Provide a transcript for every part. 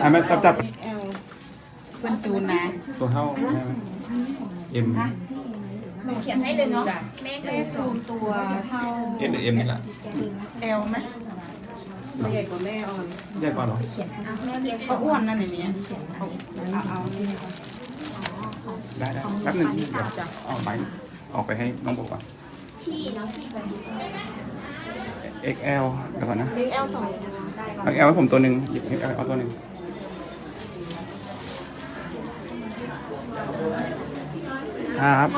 อะแม่จับจับ XL เป็นจูนนะตัวเท่าเอ็มเขียนให้เลยเนาะแม่จูนตัวเท่าเอสหรือเอ็มนี่แหละ L ไหมใหญ่กว่าแม่ออนใหญ่กว่าเหรอเขาอ้วนนั่นเนี่ยเอาเอาเอานี่ได้ได้แป๊บหนึงเดี๋ยวเอาไปออกไปให้น้องโบก่อนพี่เนาะพี่ไปดี XL เดี๋ยวก่อนนะ XL สอง XL ให้ผมตัวหนึ่งหยิบ XL เอาตัวหนึ่ง ครับ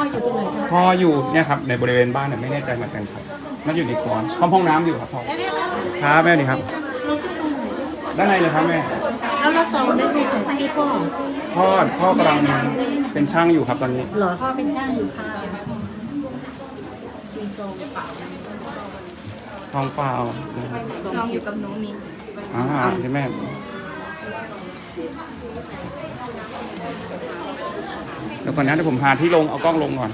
พ่ออยู่เนี่ยครับในบริเวณบ้านเนี่ยไม่แน่ใจเหมือนกันครับน่าจะอยู่ในครัวห้องห้องน้ำอยู่ครับพ่อครับแม่ดีครับ เราชื่อตรงไหนด้านในเลยครับแม่แล้วเราซองได้ไหมของพี่พ่อพ่อพ่อกำลังเป็นช่างอยู่ครับตอนนี้ เหรอพ่อเป็นช่างอยู่ค่ะทองเปล่านะครับซองอยู่กับหนูมีอ่าใช่แม่ เดี๋ยวก่อนนะเดี๋ยวผมพาที่ลงเอากล้องลงก่อน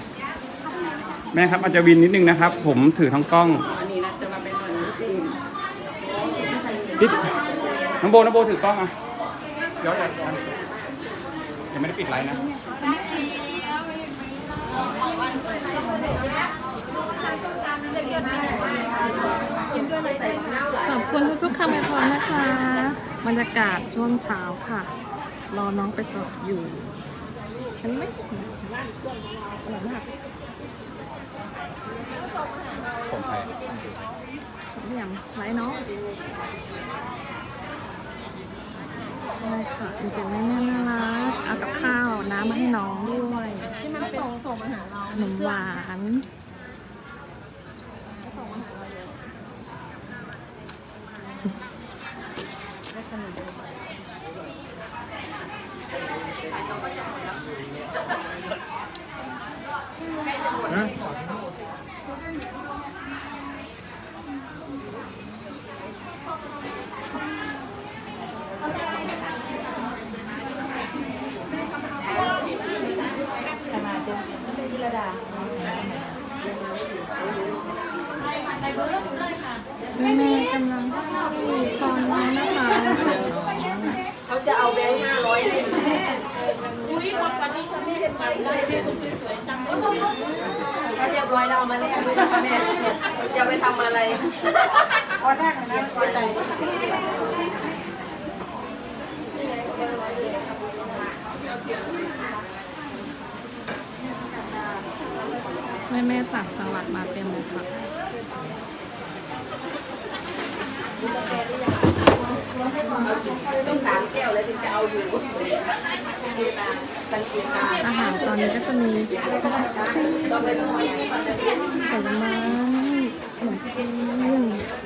แม่ครับอาจจะวินนิดนึงนะครับ ผมถือทั้งกล้องนิดน้องโบน้องโบถือกล้องอะเดี๋ยวเดี๋ยวยังไม่ได้ปิดไลน์นะขอบคุณทุกๆคำอวยพรนะคะ บรรยากาศช่วงเช้าค่ะ รอน้องไปสอบอยู่ เห็นไหมอร่อยมากผมไปเยี่ยมไรเนาะใช่ค่ะเป็นเป็นแม่ๆน่ารักเอากับข้าวน้ำมาให้น้องด้วยขนมหวาน แม่แม่กำลังที่ตอนนี้นะคะเขาจะเอาแบงค์ห้าร้อยให้อุ้ยหมดวันนี้ค่ะแม่ไปได้แม่คุณสวยจังถ้าเรียบร้อยเราเอามาแลกด้วแม่จะไปทำอะไรออด้กนะออแรแม่แม่ตังสลัดมาเต็มเลยค่ะ ต้องสามแก้วแล้วถึงจะเอาอยู่สังเกตการอาหารตอนนี้ก็จะมีไอศครีมต่อไปต้องมีผลไม้ขนมจีน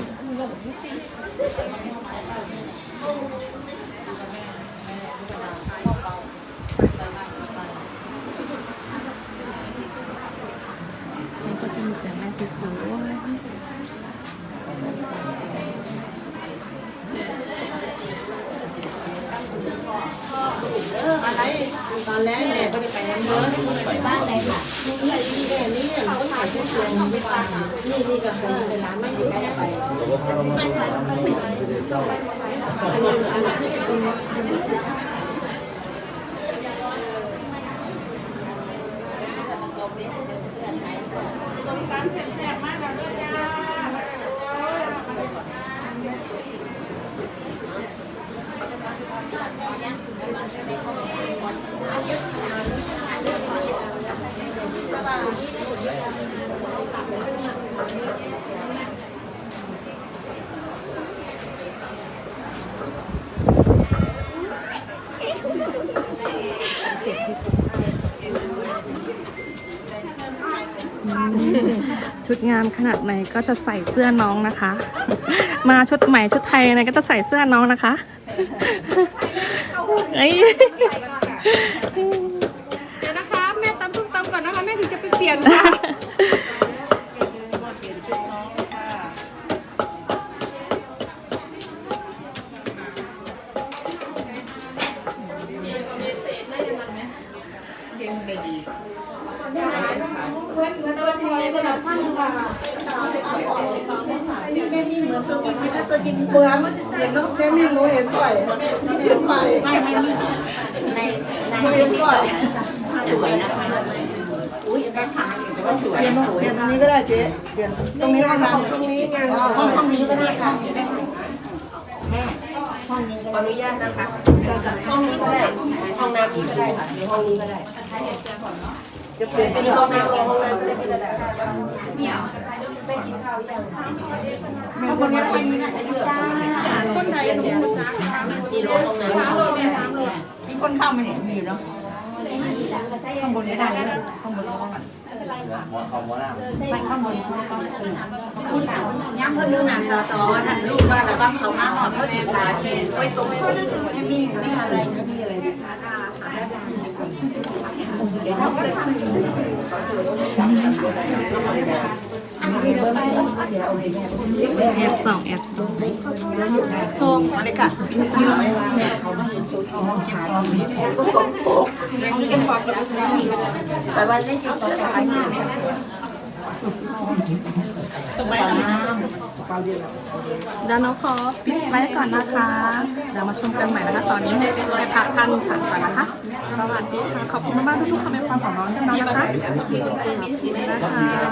ตอนแรกแม่ได้ไปยังเยอะไปบ้านเลยค่ะนี่ที่แม่นี่เขาถ่ายผู้ชมไม่ปนี่นี่คนเป็นร้านไม่อยู่เสื้อใช้เสื้อตรงตามเสร็ ดงามขนาดไหนก็จะใส่เสื้อน้องนะคะ มาชุดใหม่ชุดไทยอะไรก็จะใส่เสื้อน้องนะคะเอ้ยเดี๋ยวนะคะ แม่ตำส้มตำก่อนนะคะ แม่ถึงจะไปเปลี่ยนค่ะนี่ แม่มีเหมือนตัวกินไม่ได้ตัวกินจะเปลืองเห็นน้องแม่มีรู้เห็นก่อยเห็นไปไม่ไม่มีในในเห็นก่อยสวยนะอุ้ยได้ทานแต่ว่าสวยเปลี่ยนเปลี่ยนตรงนี้ก็ได้เจ๊เปลี่ยนตรงนี้ห้องน้ำตรงนี้งานห้องห้องนี้ก็ได้ค่ะแม่ขออนุญาตนะคะห้องนี้ก็ได้ห้องน้ำนี้ก็ได้ค่ะหรือห้องนี้ก็ได้ จะเปลี่ยนเป็นห้องน้ำกับห้องน้ำก็ได้ไม่เป็นไรเนี่ยไม่กินข้าวยังข้าวบนนี้คนไหนจ้าคนไหนดูจ้ามีรถห้องน้ำมีคนเข้ามาเห็นมีเนาะย้ำเพิ่นนึงนานต่อต่อท่านลูกว่าแล้วบ้างเขามาหอดเขาสิพาเช่นไว้ตรงไม่มีไม่อะไรมีอะไร แอบสองแอบสองส่งมาเลยค่ะแต่วันได้อยู่ต่อไปเนี่ย เดี๋ยวน้องขอปิดไลฟ์ก่อนนะคะ เดี๋ยวมาชมกันใหม่นะคะ ตอนนี้ให้ให้พักท่านฉันก่อนนะคะ สวัสดีค่ะ ขอบคุณมากๆทุกๆคำเป็นความของน้องกันนะคะนะคะ